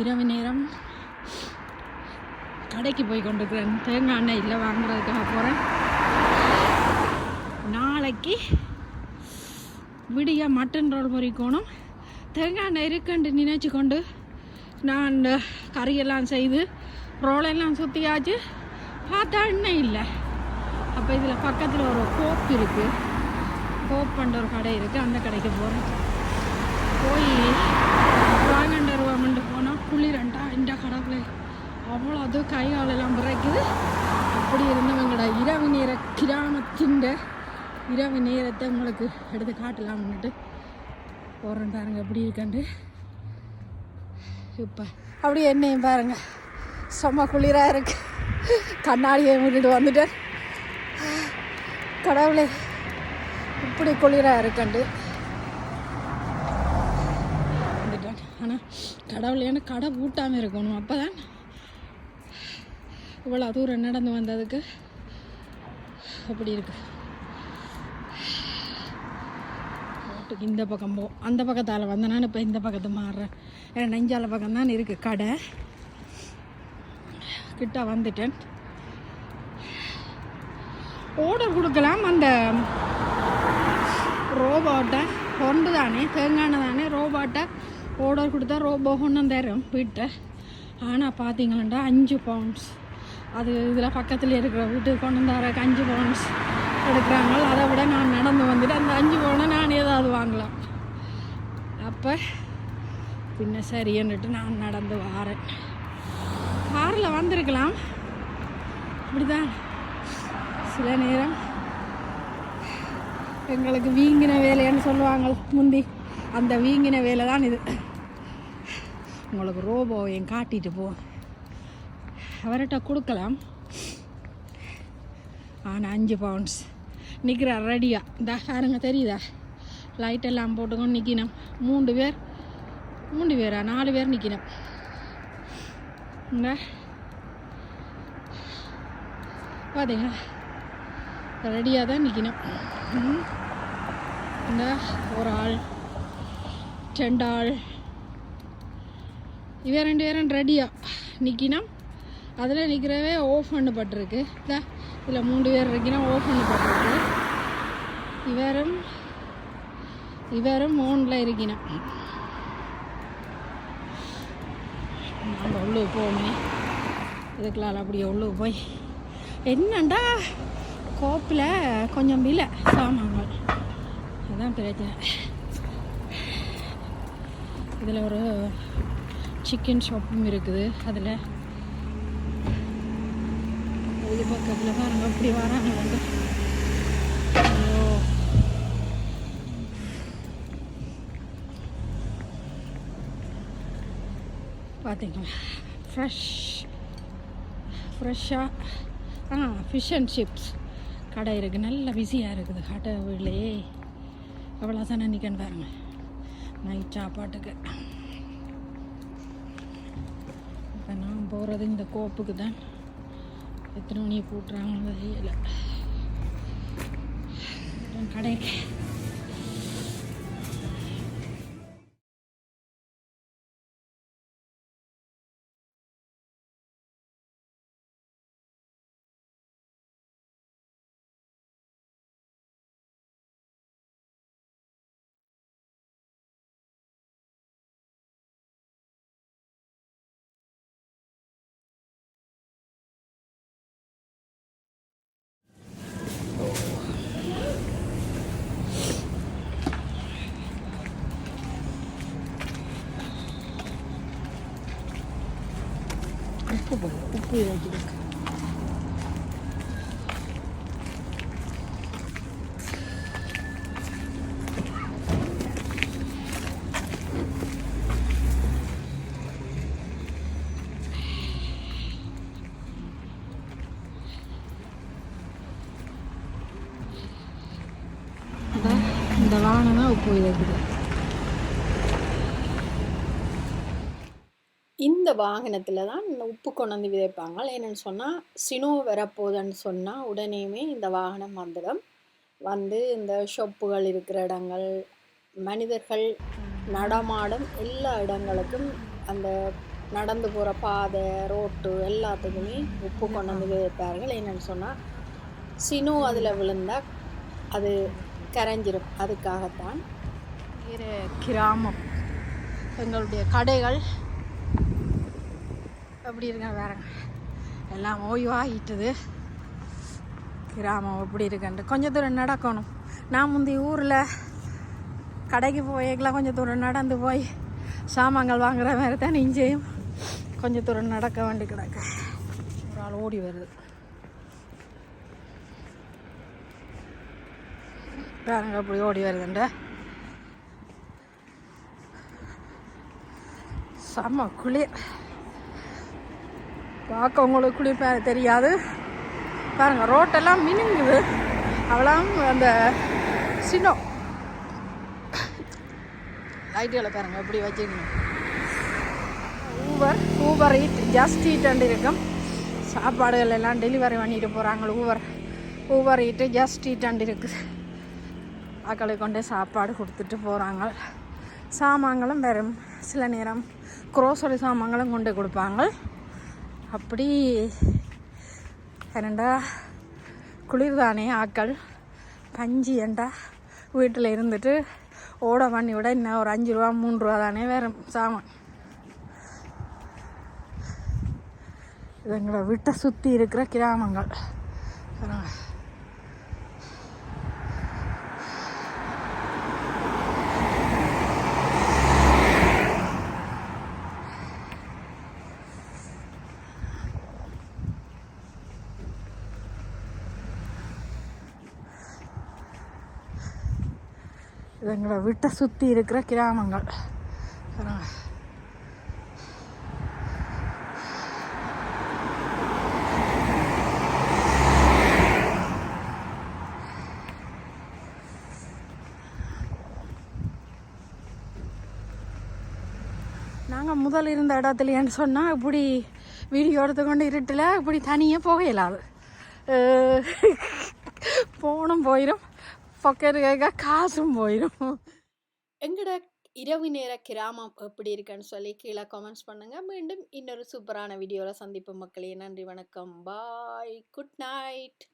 இரவு நேரம். கடைக்கு போய் கொண்டிருக்கிறேன் தேங்காய் எண்ணெய் இல்லை வாங்குறதுக்காக போகிறேன் நாளைக்கு விடிய மட்டன் ரோல் பொறிக்கணும் தேங்காய் எண்ணெய் இருக்குன்னு நினைச்சு கொண்டு நான் கறியெல்லாம் செய்து ரோலெல்லாம் சுற்றியாச்சு பார்த்தா எண்ணெய் இல்லை. அப்போ இதில் பக்கத்தில் ஒரு கோப் இருக்குது கோப் பண்ணுற ஒரு கடை இருக்குது அந்த கடைக்கு போகிறேன் போய் அவ்வளோ அது கை காலெல்லாம் பிறக்குது அப்படி இருந்தவங்கட இரவு நேர கிராமத்தின் இரவு நேரத்தை உங்களுக்கு எடுத்து காட்டலாம்னுட்டு போகிறேன் பாருங்க எப்படி இருக்கண்டு இப்போ அப்படியே என்னையும் பாருங்கள் செம்ம குளிராக இருக்கு. கண்ணாடியை விட்டுட்டு வந்துட்டேன். கடவுளே இப்படி குளிராக இருக்கண்டு. வந்துட்டேன். ஆனால் கடவுள் கடை பூட்டாமல் இருக்கணும். அப்போ தான் இவ்வளோ தூரம் நடந்து வந்ததுக்கு அப்படி இருக்கு. ரோட்டுக்கு இந்த பக்கம் போ. அந்த பக்கத்தால் வந்தேனான்னு இப்போ இந்த பக்கத்து மாறுறேன். ஏன்னா நெஞ்சால பக்கம் தான் இருக்குது கடை. கிட்ட வந்துட்டேன். ஓடர் கொடுக்கலாம். அந்த ரோபோட்டை கொண்டு தானே தேங்கான தானே ரோபோட்டை ஓடர் கொடுத்தா ரோபோ ஒன்றும் தரும். வீட்டை. ஆனால் பார்த்தீங்களா அஞ்சு பவுண்ட்ஸ் அது இதில் பக்கத்தில் இருக்கிற வீட்டுக்கு கொண்டு வந்தாரக்கு அஞ்சு பவுன்ஸ் எடுக்கிறாங்க. அதை விட நான் நடந்து வந்துட்டு அந்த அஞ்சு பவுனை நான் ஏதாவது வாங்கலாம். அப்போ பின்ன சரின்னுட்டு நான் நடந்து வாரேன். காரில் வந்திருக்கலாம். இப்படிதான். சில நேரம் எங்களுக்கு வீங்கின வேலைன்னு சொல்லுவாங்க. முந்தி அந்த வீங்கின வேலை தான் இது. உங்களுக்கு ரோபோ என் காட்டிட்டு போவோம். அவர்கிட்ட கொடுக்கலாம். ஆனால் அஞ்சு பவுண்ட்ஸ் நிற்கிறார் ரெடியாக இந்த பாருங்க தெரியுதா? லைட் எல்லாம் போட்டுக்கொண்டு நிற்கணும் மூன்று பேர் மூன்று பேரா? நாலு பேர் நிற்கணும் இந்த. பார்த்தீங்க ரெடியாக தான் நிற்கணும் இந்த ஒரு ஆள் ரெண்டு ஆள். இவன் ரெண்டு பேரும் ரெடியாக நிற்கணும் அதில் நிற்கிறவே ஓஃப் பண்ணப்பட்டிருக்கு இதில் மூணு பேர் இருக்கணும் ஓஃப் பண்ணப்பட்டிருக்கு இவரும் இவரும் ஓனில் இருக்கணும் நாங்கள் உள்ளுக்கு போவோமே. இதுக்கெல்லாம் அப்படியே உள்ளுக்கு போய். என்னண்டா? கோப்பில் கொஞ்சம் இல்லை சாமான்கள். அதுதான் பிரச்சனை. இதில் ஒரு சிக்கன் ஷாப்பும் இருக்குது. அதில் இது பக்கத்தில் பாருங்க அப்படி வராங்க. வந்து பார்த்தீங்களா ஃப்ரெஷ் ஃப்ரெஷ்ஷாக ஆ? ஃபிஷ் அண்ட் சிப்ஸ் கடை இருக்குது நல்ல பிஸியாக இருக்குது. கடை வீட்லையே. எவ்வளோ தானே நிற்கன்னு பாருங்க. நைட் சாப்பாட்டுக்கு. இப்போ நான் போகிறது இந்த கோப்புக்கு தான். எத்தனை மணி கூட்டுறாங்கன்னு தெரியல. கடைக்கு. உப்பு போடு உப்பு வைக்கிறதுக்கு இந்த- இந்த வாகனம் தான் உப்பு வைக்குது இந்த வாகனத்தில் தான் இந்த உப்பு கொண்டு வந்து விதைப்பாங்க. என்னென்னு சொன்னால் சினோ வரப்போகுதுன்னு சொன்னால் உடனேயுமே இந்த வாகனம் வந்துடும். வந்து இந்த ஷொப்புகள் இருக்கிற இடங்கள் மனிதர்கள் நடமாடும் எல்லா இடங்களுக்கும் அந்த நடந்து போகிற பாதை ரோட்டு எல்லாத்துக்குமே உப்பு கொண்டு வந்து விதைப்பார்கள். என்னென்னு சொன்னால் சினு அதில் விழுந்தால் அது கரைஞ்சிரும். அதுக்காகத்தான். வேறு கிராமம். எங்களுடைய கடைகள் எப்படி இருக்கேன் வேற எல்லாம் ஓய்வாகிட்டுது கிராமம் எப்படி இருக்குன்ட்டு. கொஞ்சம் தூரம் நடக்கணும். நான் முந்தைய ஊரில் கடைக்கு போய்க்கலாம் கொஞ்சம் தூரம் நடந்து போய் சாமான்கள் வாங்குற மாதிரி தான் இங்கேயும். கொஞ்சம் தூரம் நடக்க வேண்டி கிடக்கு. ஒரு ஆள் ஓடி வருது. பாருங்க அப்படி ஓடி வருதுண்ட செம்ம குளிர். பார்க்க உங்களுக்கு குளிர் தெரியாது. பாருங்க ரோட்டெல்லாம் மினுங்குது. அவளாம் அந்த சினோ லைட்டுகளை பாருங்க எப்படி வச்சுக்கணும் Uber Uber Eat Just Eat இருக்கும். சாப்பாடுகள் எல்லாம் டெலிவரி பண்ணிட்டு போகிறாங்க ஊவர் ஊவர் ஈட்டு ஜஸ்ட் ஈட் இருக்குது மக்களை கொண்டு சாப்பாடு கொடுத்துட்டு போகிறாங்க சாமான்களும் வெறும் சில நேரம் குரோசரி சாமான்களும் கொண்டு கொடுப்பாங்க. அப்படி என்னண்டா குளிர்தானே ஆக்கள். பஞ்சு ஏண்டா வீட்டில் இருந்துட்டு ஓட பண்ணி விட இன்னும் ஒரு அஞ்சு ரூபா மூணு ரூபா தானே வேறு சாமான். இது எங்களை வீட்டை சுற்றி இருக்கிற கிராமங்கள். இது எங்களை வீட்டை சுற்றி இருக்கிற கிராமங்கள். நாங்கள் முதல் இருந்த இடத்துலன்னு சொன்னால் இப்படி வீடியோ எடுத்துக்கொண்டு இருட்டில் இப்படி தனியாக போக இயலாது அஹ் போனும் போயிடும் பக்கத்து கேட்க காசும் போயிடும் எங்கட இரவு நேர கிராமம் எப்படி இருக்குன்னு சொல்லி கீழே கமெண்ட்ஸ் பண்ணுங்கள் மீண்டும் இன்னொரு சூப்பரான வீடியோவில் சந்திப்பு மக்களே. நன்றி வணக்கம். Bye good night